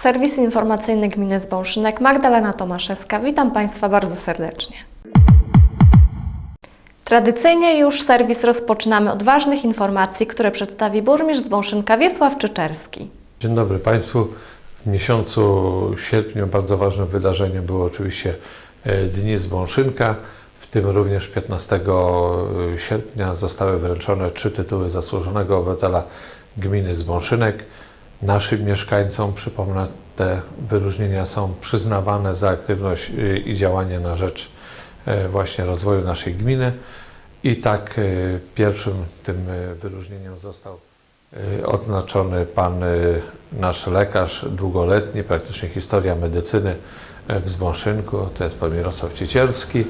Serwis informacyjny Gminy Zbąszynek, Magdalena Tomaszewska. Witam Państwa bardzo serdecznie. Tradycyjnie już serwis rozpoczynamy od ważnych informacji, które przedstawi burmistrz Zbąszynka Wiesław Czyczerski. Dzień dobry Państwu. W miesiącu sierpniu bardzo ważnym wydarzeniem było oczywiście e, Dni Zbąszynka. W tym również 15 sierpnia zostały wręczone trzy tytuły zasłużonego obywatela gminy Zbąszynek. Naszym mieszkańcom, przypomnę, te wyróżnienia są przyznawane za aktywność y, i działanie na rzecz e, właśnie rozwoju naszej gminy. I tak e, pierwszym tym e, wyróżnieniem został e, odznaczony pan e, nasz lekarz długoletni, praktycznie historia medycyny e, w Zbąszynku, to jest pan Mirosław Ciecierski.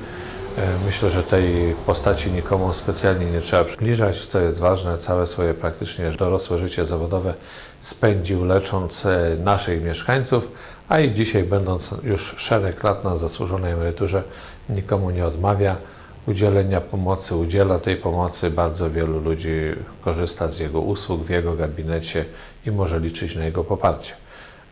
Myślę, że tej postaci nikomu specjalnie nie trzeba przybliżać, co jest ważne, całe swoje praktycznie dorosłe życie zawodowe spędził lecząc naszych mieszkańców, a i dzisiaj będąc już szereg lat na zasłużonej emeryturze nikomu nie odmawia udzielenia pomocy, udziela tej pomocy. Bardzo wielu ludzi korzysta z jego usług w jego gabinecie i może liczyć na jego poparcie.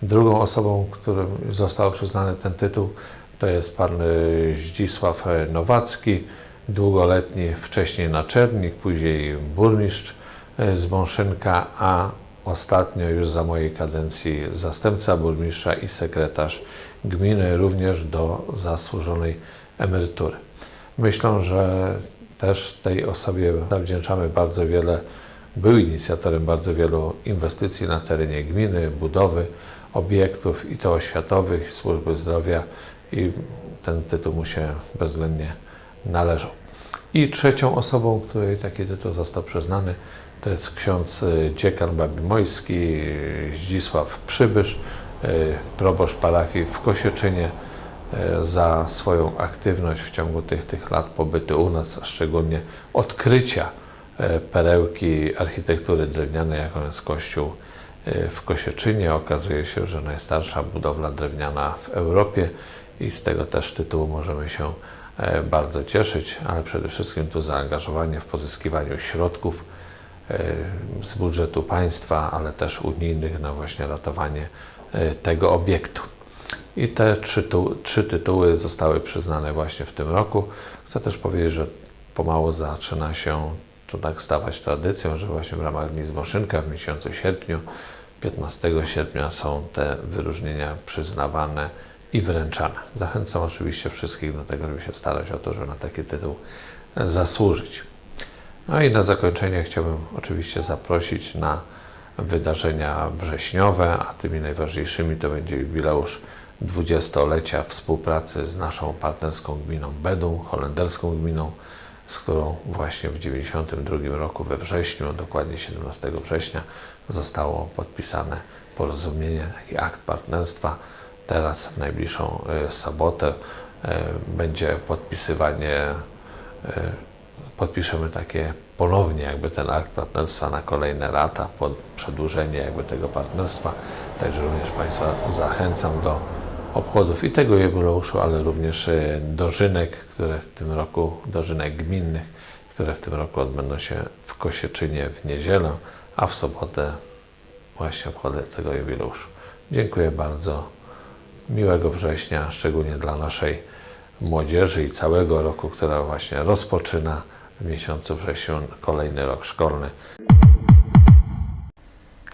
Drugą osobą, którym został przyznany ten tytuł, to jest pan y, Zdzisław e, Nowacki, długoletni wcześniej naczelnik, później burmistrz e, z Bąszynka, a ostatnio już za mojej kadencji zastępca burmistrza i sekretarz gminy, również do zasłużonej emerytury. Myślę, że też tej osobie zawdzięczamy bardzo wiele. Był inicjatorem bardzo wielu inwestycji na terenie gminy, budowy obiektów i to oświatowych, służby zdrowia i ten tytuł mu się bezwzględnie należał. I trzecią osobą, której taki tytuł został przyznany, to jest ksiądz y, dziekan Babimojski, Zdzisław Przybysz, y, proboszcz parafii w Kosieczynie, za swoją aktywność w ciągu tych, tych lat pobytu u nas, a szczególnie odkrycia e, perełki architektury drewnianej, jaką jest kościół e, w Kosieczynie. Okazuje się, że najstarsza budowla drewniana w Europie i z tego też tytułu możemy się e, bardzo cieszyć, ale przede wszystkim tu zaangażowanie w pozyskiwaniu środków e, z budżetu państwa, ale też unijnych na właśnie ratowanie e, tego obiektu. I te trzy, tu, trzy tytuły zostały przyznane właśnie w tym roku. Chcę też powiedzieć, że pomału zaczyna się to tak stawać tradycją, że właśnie w ramach Dni Zmoszynka w miesiącu sierpniu, 15 sierpnia są te wyróżnienia przyznawane i wręczane. Zachęcam oczywiście wszystkich do tego, żeby się starać o to, żeby na taki tytuł zasłużyć. No i na zakończenie chciałbym oczywiście zaprosić na wydarzenia wrześniowe, a tymi najważniejszymi to będzie jubileusz 20-lecia współpracy z naszą partnerską gminą Bedum, holenderską gminą, z którą właśnie w 1992 roku we wrześniu, dokładnie 17 września, zostało podpisane porozumienie, taki akt partnerstwa. Teraz w najbliższą e, sobotę e, będzie podpisywanie e, podpiszemy takie ponownie jakby ten akt partnerstwa na kolejne lata, pod przedłużenie jakby tego partnerstwa. Także również Państwa zachęcam do obchodów i tego jubileuszu, ale również e, dożynek, które w tym roku, dożynek gminnych, które w tym roku odbędą się w Kosieczynie w niedzielę, a w sobotę właśnie obchody tego jubileuszu. Dziękuję bardzo. Miłego września, szczególnie dla naszej młodzieży i całego roku, która właśnie rozpoczyna w miesiącu wrześniu kolejny rok szkolny.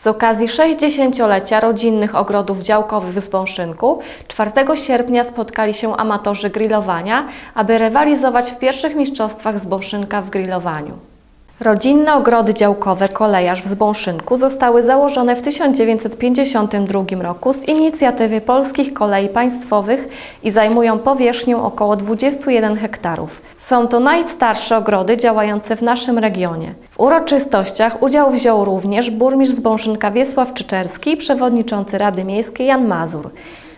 Z okazji 60-lecia rodzinnych ogrodów działkowych w Zbąszynku 4 sierpnia spotkali się amatorzy grillowania, aby rywalizować w pierwszych mistrzostwach Zbąszynka w grillowaniu. Rodzinne ogrody działkowe Kolejarz w Zbąszynku zostały założone w 1952 roku z inicjatywy Polskich Kolei Państwowych i zajmują powierzchnię około 21 hektarów. Są to najstarsze ogrody działające w naszym regionie. W uroczystościach udział wziął również burmistrz Zbąszynka Wiesław Czyczerski i przewodniczący Rady Miejskiej Jan Mazur.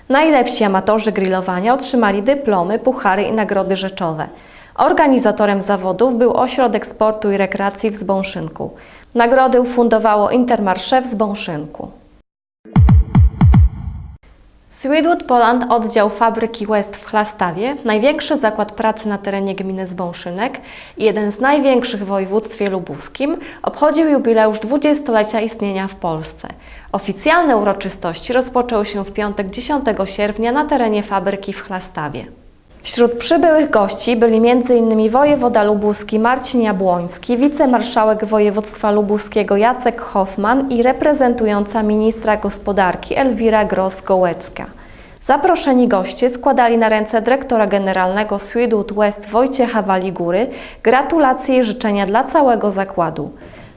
Najlepsi amatorzy grillowania otrzymali dyplomy, puchary i nagrody rzeczowe. Organizatorem zawodów był Ośrodek Sportu i Rekreacji w Zbąszynku. Nagrody ufundowało Intermarché w Zbąszynku. Sweetwood Poland, oddział fabryki West w Chlastawie, największy zakład pracy na terenie gminy Zbąszynek i jeden z największych w województwie lubuskim, obchodził jubileusz 20-lecia istnienia w Polsce. Oficjalne uroczystości rozpoczęły się w piątek 10 sierpnia na terenie fabryki w Chlastawie. Wśród przybyłych gości byli m.in. wojewoda lubuski Marcin Jabłoński, wicemarszałek województwa lubuskiego Jacek Hoffman i reprezentująca ministra gospodarki Elwira Gross-Gołecka. Zaproszeni goście składali na ręce dyrektora generalnego Sweetwood West Wojciecha Waligury gratulacje i życzenia dla całego zakładu.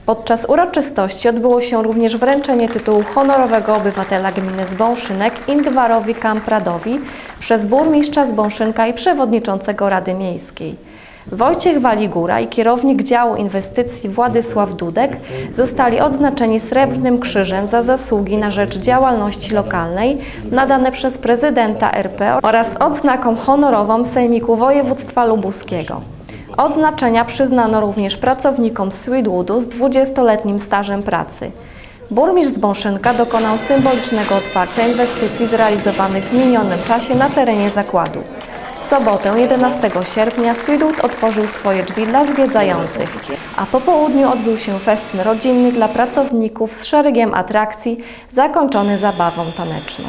Podczas uroczystości odbyło się również wręczenie tytułu honorowego obywatela gminy Zbąszynek Ingwarowi Kampradowi przez burmistrza Zbąszynka i przewodniczącego Rady Miejskiej. Wojciech Waligura i kierownik działu inwestycji Władysław Dudek zostali odznaczeni Srebrnym Krzyżem za zasługi na rzecz działalności lokalnej nadane przez prezydenta RP oraz odznaką honorową Sejmiku Województwa Lubuskiego. Odznaczenia przyznano również pracownikom Sweetwoodu z 20-letnim stażem pracy. Burmistrz Zbąszynka dokonał symbolicznego otwarcia inwestycji zrealizowanych w minionym czasie na terenie zakładu. W sobotę 11 sierpnia Sweetwood otworzył swoje drzwi dla zwiedzających, a po południu odbył się festyn rodzinny dla pracowników z szeregiem atrakcji zakończony zabawą taneczną.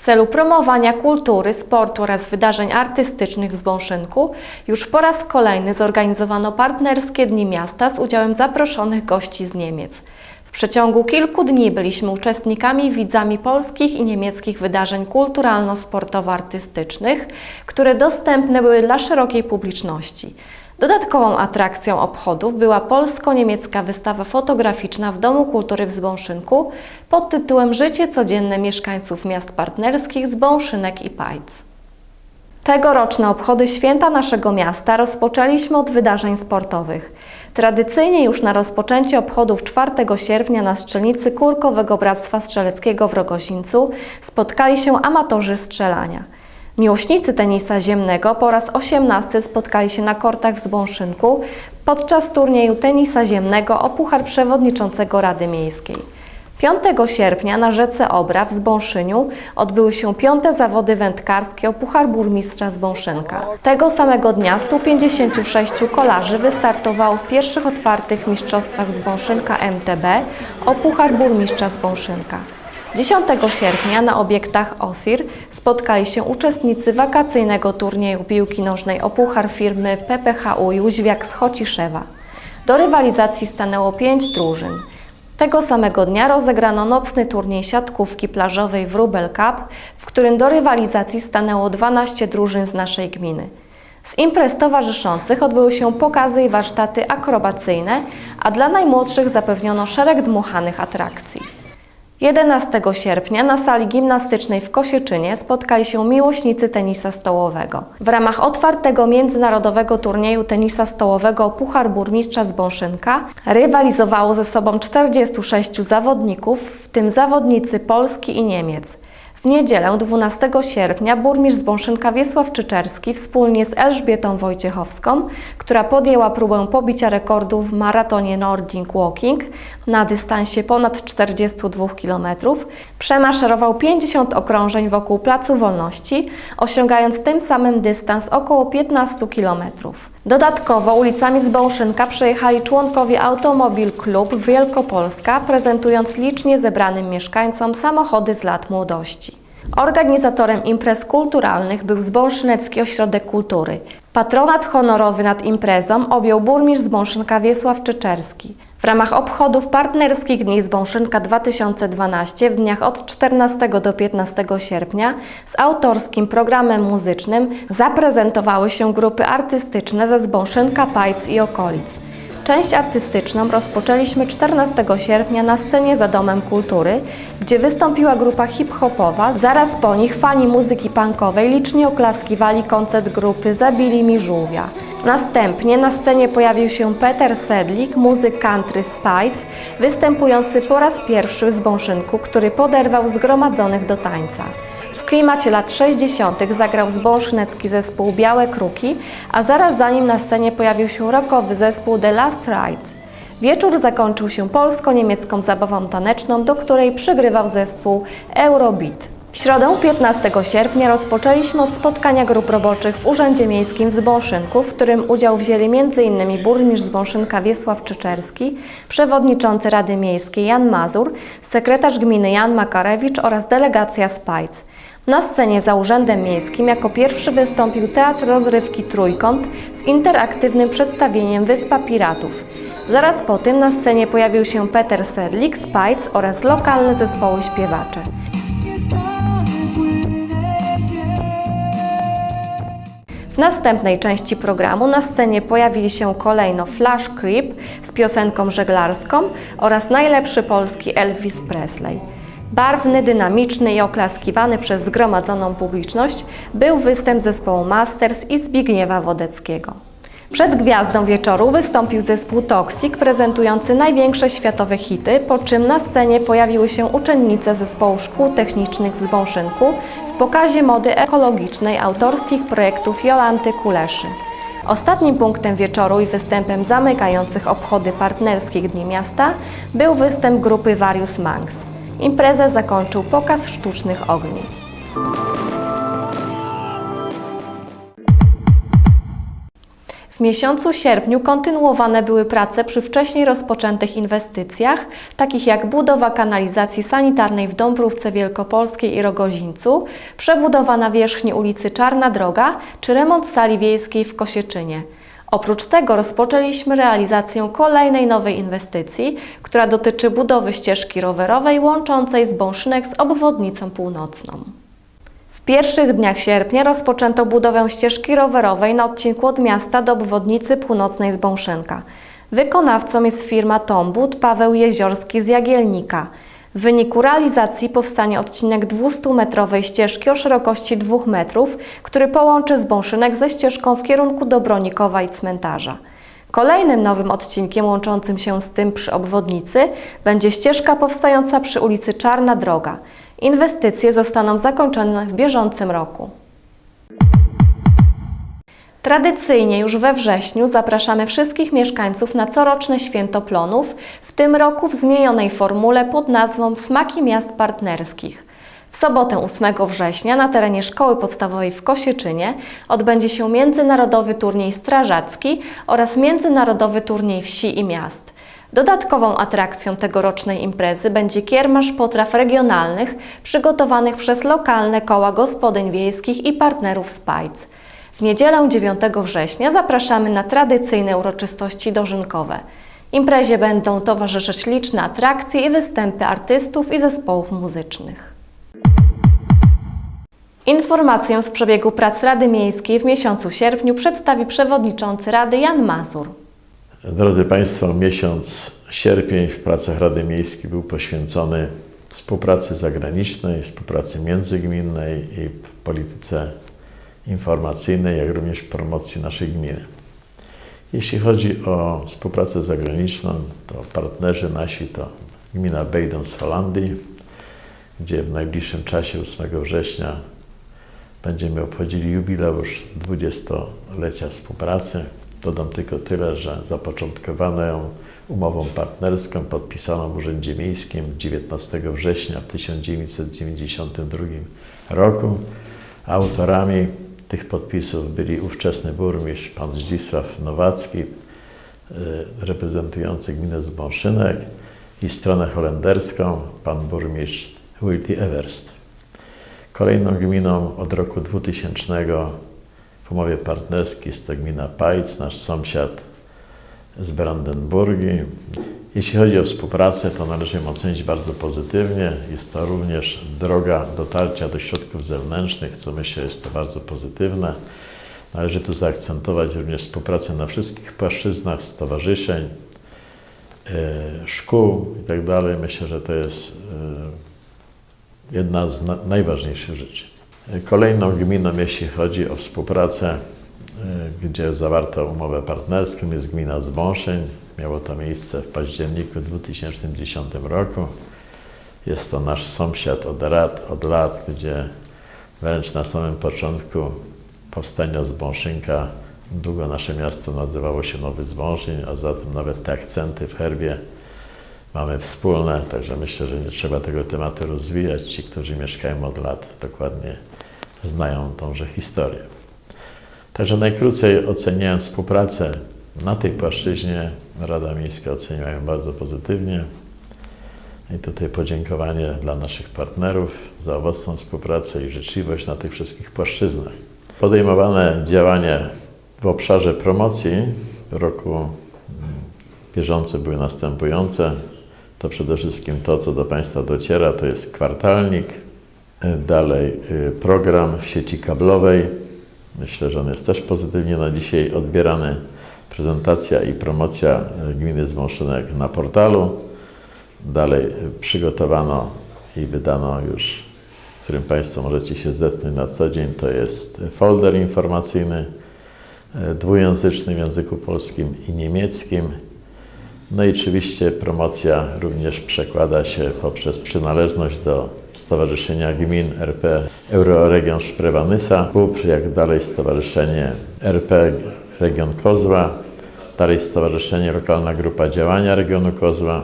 W celu promowania kultury, sportu oraz wydarzeń artystycznych w Zbąszynku już po raz kolejny zorganizowano partnerskie Dni Miasta z udziałem zaproszonych gości z Niemiec. W przeciągu kilku dni byliśmy uczestnikami i widzami polskich i niemieckich wydarzeń kulturalno-sportowo-artystycznych, które dostępne były dla szerokiej publiczności. Dodatkową atrakcją obchodów była polsko-niemiecka wystawa fotograficzna w Domu Kultury w Zbąszynku pod tytułem Życie codzienne mieszkańców miast partnerskich Zbąszynek i Pajc. Tegoroczne obchody święta naszego miasta rozpoczęliśmy od wydarzeń sportowych. Tradycyjnie już na rozpoczęcie obchodów 4 sierpnia na strzelnicy Kurkowego Bractwa Strzeleckiego w Rogozińcu spotkali się amatorzy strzelania. Miłośnicy tenisa ziemnego po raz 18 spotkali się na kortach w Zbąszynku podczas turnieju tenisa ziemnego o Puchar Przewodniczącego Rady Miejskiej. 5 sierpnia na rzece Obra w Zbąszyniu odbyły się piąte zawody wędkarskie o Puchar Burmistrza Zbąszynka. Tego samego dnia 156 kolarzy wystartowało w pierwszych otwartych mistrzostwach Zbąszynka MTB o Puchar Burmistrza Zbąszynka. 10 sierpnia na obiektach OSIR spotkali się uczestnicy wakacyjnego turnieju piłki nożnej o puchar firmy PPHU Jóźwiak z Chociszewa. Do rywalizacji stanęło pięć drużyn. Tego samego dnia rozegrano nocny turniej siatkówki plażowej w Rubel Cup, w którym do rywalizacji stanęło 12 drużyn z naszej gminy. Z imprez towarzyszących odbyły się pokazy i warsztaty akrobacyjne, a dla najmłodszych zapewniono szereg dmuchanych atrakcji. 11 sierpnia na sali gimnastycznej w Kosieczynie spotkali się miłośnicy tenisa stołowego. W ramach otwartego międzynarodowego turnieju tenisa stołowego Puchar Burmistrza z Bąszynka rywalizowało ze sobą 46 zawodników, w tym zawodnicy Polski i Niemiec. W niedzielę 12 sierpnia burmistrz z Bąszynka Wiesław Czyczerski wspólnie z Elżbietą Wojciechowską, która podjęła próbę pobicia rekordu w maratonie Nordic Walking na dystansie ponad 42 km, przemaszerował 50 okrążeń wokół Placu Wolności, osiągając tym samym dystans około 15 km. Dodatkowo ulicami z Bąszynka przejechali członkowie Automobil Klub Wielkopolska, prezentując licznie zebranym mieszkańcom samochody z lat młodości. Organizatorem imprez kulturalnych był Zbąszynecki Ośrodek Kultury. Patronat honorowy nad imprezą objął burmistrz Zbąszynka Wiesław Czyczerski. W ramach obchodów partnerskich Dni Zbąszynka 2012 w dniach od 14 do 15 sierpnia z autorskim programem muzycznym zaprezentowały się grupy artystyczne ze Zbąszynka, Pajc i okolic. Część artystyczną rozpoczęliśmy 14 sierpnia na scenie za Domem Kultury, gdzie wystąpiła grupa hip-hopowa. Zaraz po nich fani muzyki punkowej licznie oklaskiwali koncert grupy Zabili mi żółwia. Następnie na scenie pojawił się Peter Sedlik, muzyk country Spice, występujący po raz pierwszy w Zbąszynku, który poderwał zgromadzonych do tańca. Klimacie lat 60. zagrał zbąszynecki zespół Białe Kruki, a zaraz za nim na scenie pojawił się rockowy zespół The Last Ride. Wieczór zakończył się polsko-niemiecką zabawą taneczną, do której przygrywał zespół Eurobeat. W środę 15 sierpnia rozpoczęliśmy od spotkania grup roboczych w Urzędzie Miejskim w Zbąszynku, w którym udział wzięli m.in. burmistrz Zbąszynka Wiesław Czyczerski, przewodniczący Rady Miejskiej Jan Mazur, sekretarz gminy Jan Makarewicz oraz delegacja z. Na scenie za Urzędem Miejskim jako pierwszy wystąpił Teatr Rozrywki Trójkąt z interaktywnym przedstawieniem Wyspa Piratów. Zaraz po tym na scenie pojawił się Peter Serlik z Pajc oraz lokalne zespoły śpiewacze. Następnej części programu na scenie pojawili się kolejno Flash Creep z piosenką żeglarską oraz najlepszy polski Elvis Presley. Barwny, dynamiczny i oklaskiwany przez zgromadzoną publiczność był występ zespołu Masters i Zbigniewa Wodeckiego. Przed gwiazdą wieczoru wystąpił zespół Toxic prezentujący największe światowe hity, po czym na scenie pojawiły się uczennice zespołu szkół technicznych w Zbąszynku w pokazie mody ekologicznej autorskich projektów Jolanty Kuleszy. Ostatnim punktem wieczoru i występem zamykających obchody partnerskich Dni Miasta był występ grupy Various Monks. Imprezę zakończył pokaz sztucznych ogni. W miesiącu sierpniu kontynuowane były prace przy wcześniej rozpoczętych inwestycjach, takich jak budowa kanalizacji sanitarnej w Dąbrówce Wielkopolskiej i Rogozińcu, przebudowa na wierzchni ulicy Czarna Droga czy remont sali wiejskiej w Kosieczynie. Oprócz tego rozpoczęliśmy realizację kolejnej nowej inwestycji, która dotyczy budowy ścieżki rowerowej łączącej Zbąszynek z obwodnicą północną. Pierwszych dniach sierpnia rozpoczęto budowę ścieżki rowerowej na odcinku od miasta do obwodnicy północnej z Bąszynka. Wykonawcą jest firma Tombut Paweł Jeziorski z Jagielnika. W wyniku realizacji powstanie odcinek 200-metrowej ścieżki o szerokości 2 metrów, który połączy Zbąszynek ze ścieżką w kierunku do Bronikowa i cmentarza. Kolejnym nowym odcinkiem łączącym się z tym przy obwodnicy będzie ścieżka powstająca przy ulicy Czarna Droga. Inwestycje zostaną zakończone w bieżącym roku. Tradycyjnie już we wrześniu zapraszamy wszystkich mieszkańców na coroczne święto plonów, w tym roku w zmienionej formule pod nazwą Smaki Miast Partnerskich. W sobotę 8 września na terenie Szkoły Podstawowej w Kosieczynie odbędzie się międzynarodowy turniej strażacki oraz międzynarodowy turniej wsi i miast. Dodatkową atrakcją tegorocznej imprezy będzie kiermasz potraw regionalnych przygotowanych przez lokalne koła gospodyń wiejskich i partnerów z Pajc. W niedzielę 9 września zapraszamy na tradycyjne uroczystości dożynkowe. Imprezie będą towarzyszyć liczne atrakcje i występy artystów i zespołów muzycznych. Informację z przebiegu prac Rady Miejskiej w miesiącu sierpniu przedstawi przewodniczący Rady Jan Mazur. Drodzy Państwo, miesiąc sierpień w pracach Rady Miejskiej był poświęcony współpracy zagranicznej, współpracy międzygminnej i polityce informacyjnej, jak również promocji naszej gminy. Jeśli chodzi o współpracę zagraniczną, to partnerzy nasi to gmina Bejdon z Holandii, gdzie w najbliższym czasie 8 września będziemy obchodzili jubileusz 20-lecia współpracy. Dodam tylko tyle, że zapoczątkowano ją umową partnerską podpisaną w Urzędzie Miejskim 19 września w 1992 roku. Autorami tych podpisów byli ówczesny burmistrz pan Zdzisław Nowacki, y, reprezentujący gminę Zbąszynek i stronę holenderską pan burmistrz Wilty Everst. Kolejną gminą od roku 2000 umowie partnerskiej jest to Pajc, nasz sąsiad z Brandenburgii. Jeśli chodzi o współpracę, to należy ją ocenić bardzo pozytywnie. Jest to również droga dotarcia do środków zewnętrznych, co myślę jest to bardzo pozytywne. Należy tu zaakcentować również współpracę na wszystkich płaszczyznach stowarzyszeń, e, szkół itd. Myślę, że to jest e, jedna z na, najważniejszych rzeczy. Kolejną gminą, jeśli chodzi o współpracę, y, gdzie zawarto umowę partnerską, jest gmina Zbąszeń. Miało to miejsce w październiku 2010 roku. Jest to nasz sąsiad od lat, od lat gdzie wręcz na samym początku powstania Zbąszynka Długo nasze miasto nazywało się Nowy Zbążyn, a zatem nawet te akcenty w herbie mamy wspólne, także myślę, że nie trzeba tego tematu rozwijać. Ci, którzy mieszkają od lat, dokładnie znają tąże historię. Także najkrócej oceniając współpracę na tej płaszczyźnie, Rada Miejska oceniła ją bardzo pozytywnie. I tutaj podziękowanie dla naszych partnerów za owocną współpracę i życzliwość na tych wszystkich płaszczyznach. Podejmowane działania w obszarze promocji w roku bieżące były następujące. To przede wszystkim to, co do Państwa dociera, to jest kwartalnik, dalej y, program w sieci kablowej. Myślę, że on jest też pozytywnie na dzisiaj odbierany. Prezentacja i promocja y, gminy Zmąszynek na portalu. Dalej y, przygotowano i wydano już, którym Państwo możecie się zetknąć na co dzień, to jest folder informacyjny dwujęzyczny w języku polskim i niemieckim. No i oczywiście promocja również przekłada się poprzez przynależność do Stowarzyszenia Gmin RP Euroregion Szprewanysa jak dalej Stowarzyszenie RP Region Kozła, dalej Stowarzyszenie Lokalna Grupa Działania Regionu Kozła,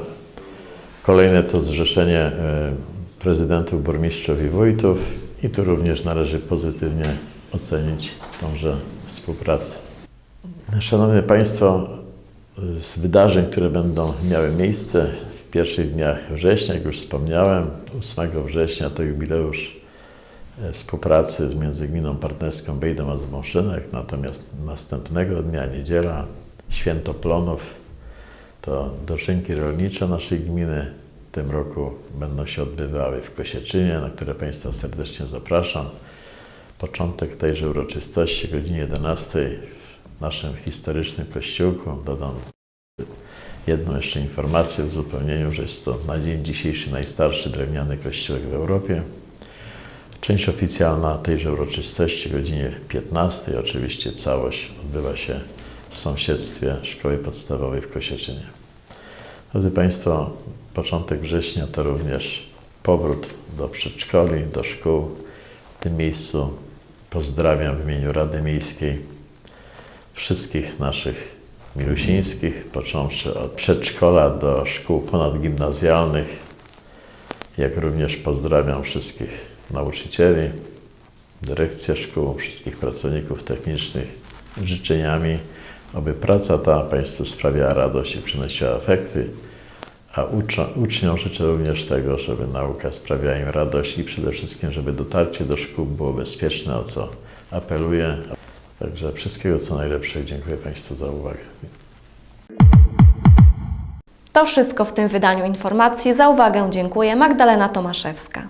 Kolejne to zrzeszenie e, prezydentów, burmistrzów i wójtów i tu również należy pozytywnie ocenić tąże współpracę. Szanowni Państwo, z wydarzeń, które będą miały miejsce pierwszych dniach września, jak już wspomniałem, 8 września to jubileusz e, współpracy między gminą partnerską Bejdą a Zmąszynek, natomiast następnego dnia, niedziela, święto plonów, to dożynki rolnicze naszej gminy w tym roku będą się odbywały w Kosieczynie, na które Państwa serdecznie zapraszam. Początek tejże uroczystości o godzinie 11 w naszym historycznym kościółku. Dodam jedną jeszcze informację w uzupełnieniu, że jest to na dzień dzisiejszy najstarszy drewniany kościółek w Europie. Część oficjalna tejże uroczystości o godzinie 15. Oczywiście całość odbywa się w sąsiedztwie Szkoły Podstawowej w Kosieczynie. Drodzy Państwo, początek września to również powrót do przedszkoli, do szkół. W tym miejscu pozdrawiam w imieniu Rady Miejskiej wszystkich naszych milusińskich, począwszy od przedszkola do szkół ponadgimnazjalnych, jak również pozdrawiam wszystkich nauczycieli, dyrekcję szkół, wszystkich pracowników technicznych życzeniami, aby praca ta Państwu sprawiała radość i przynosiła efekty, a uczniom życzę również tego, żeby nauka sprawiała im radość i przede wszystkim, żeby dotarcie do szkół było bezpieczne, o co apeluję. Także wszystkiego co najlepszego. Dziękuję Państwu za uwagę. To wszystko w tym wydaniu informacji. Za uwagę dziękuję Magdalena Tomaszewska.